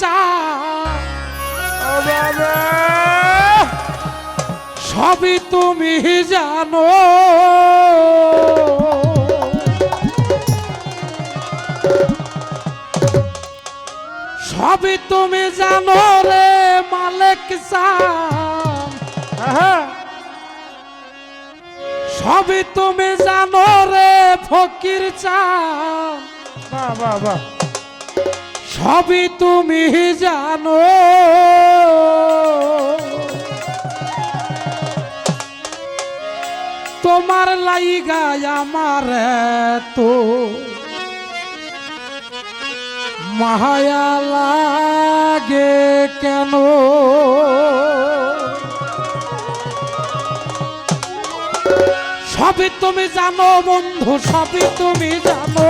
চা। সবই তুমি জানো। সবই তুমি জানো রে মালিক সবই তুমি জানো রে ফকির চা বাবা বাহ। সবই তুমি জানো। তোমার লাইগা আমার তো মায়া লাগে কেন? সবই তুমি জানো বন্ধু, সবই তুমি জানো।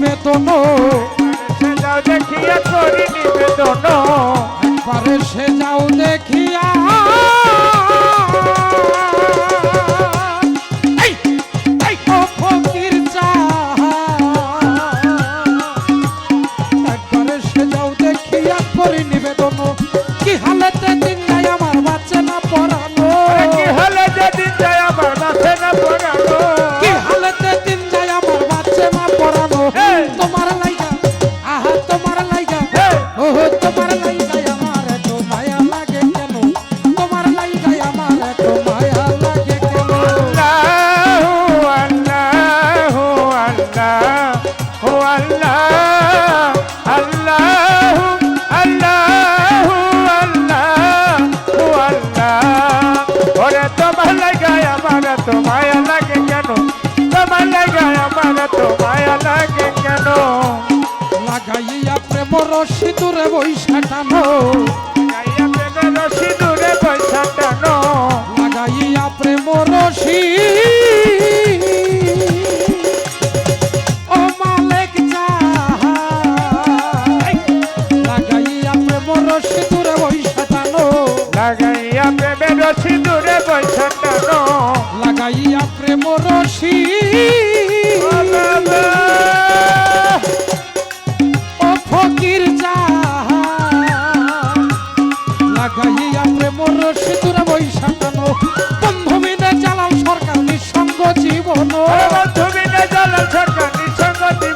নিবেদন। পারে সে যাও দেখি রসি দূরে বৈশা টানো রসি দূরে বৈশা টানো লাগাইয়া প্রেম রসি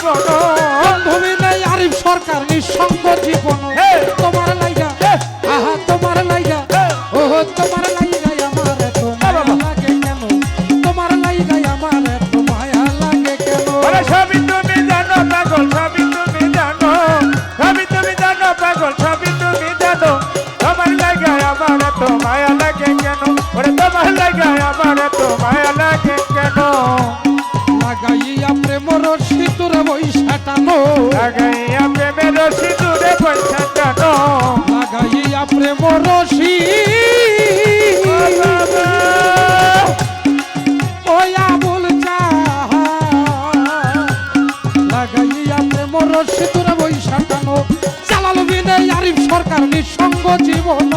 বন্ধু নাই আরিফ সরকার নিঃসঙ্গ জীবন। পয়সা টানো লাগাইয়া প্রেমের রসি দূরে পয়সা টানো লাগাইয়া প্রেম রসি ওয়া বল লাগাইয়া প্রেম রসি দূরে পয়সা টানো চালাল বিনে আরিফ সরকার নিঃসঙ্গ জীবন।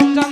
রঙ্গা